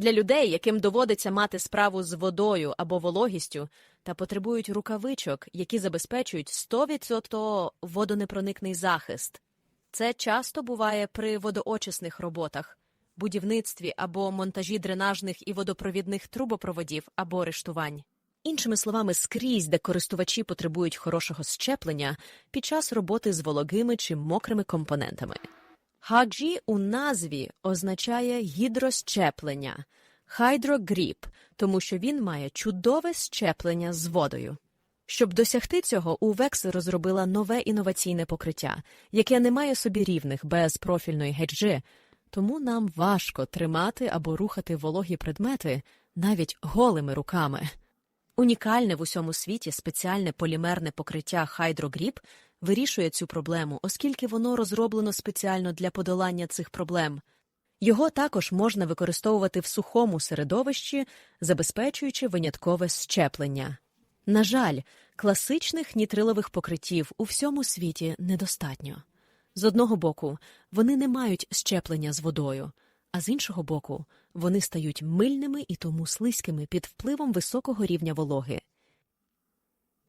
Для людей, яким доводиться мати справу з водою або вологістю, та потребують рукавичок, які забезпечують 100% водонепроникний захист. Це часто буває при водоочисних роботах, будівництві або монтажі дренажних і водопровідних трубопроводів або рештувань. Іншими словами, скрізь, де користувачі потребують хорошого щеплення під час роботи з вологими чи мокрими компонентами. Хаджі у назві означає гідрощеплення, хайдрогріп, тому що він має чудове щеплення з водою. Щоб досягти цього, УВЕКС розробила нове інноваційне покриття, яке не має собі рівних без профільної геджі, тому нам важко тримати або рухати вологі предмети навіть голими руками. Унікальне в усьому світі спеціальне полімерне покриття Hydrogrip вирішує цю проблему, оскільки воно розроблено спеціально для подолання цих проблем. Його також можна використовувати в сухому середовищі, забезпечуючи виняткове щеплення. На жаль, класичних нітрилових покриттів у всьому світі недостатньо. З одного боку, вони не мають щеплення з водою, а з іншого боку, вони стають мильними і тому слизькими під впливом високого рівня вологи.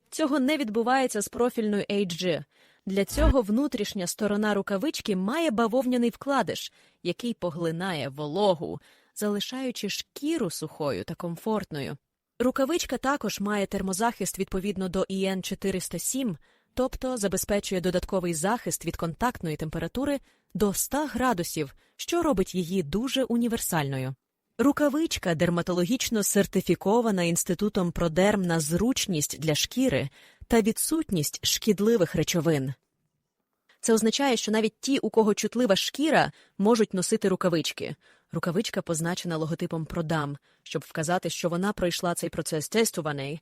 Цього не відбувається з профільною HG. Для цього внутрішня сторона рукавички має бавовняний вкладиш, який поглинає вологу, залишаючи шкіру сухою та комфортною. Рукавичка також має термозахист відповідно до ІН 407, тобто забезпечує додатковий захист від контактної температури до 100 градусів, що робить її дуже універсальною. Рукавичка дерматологічно сертифікована інститутом Продерм на зручність для шкіри та відсутність шкідливих речовин. Це означає, що навіть ті, у кого чутлива шкіра, можуть носити рукавички. Рукавичка позначена логотипом Продам, щоб вказати, що вона пройшла цей процес тестуваний.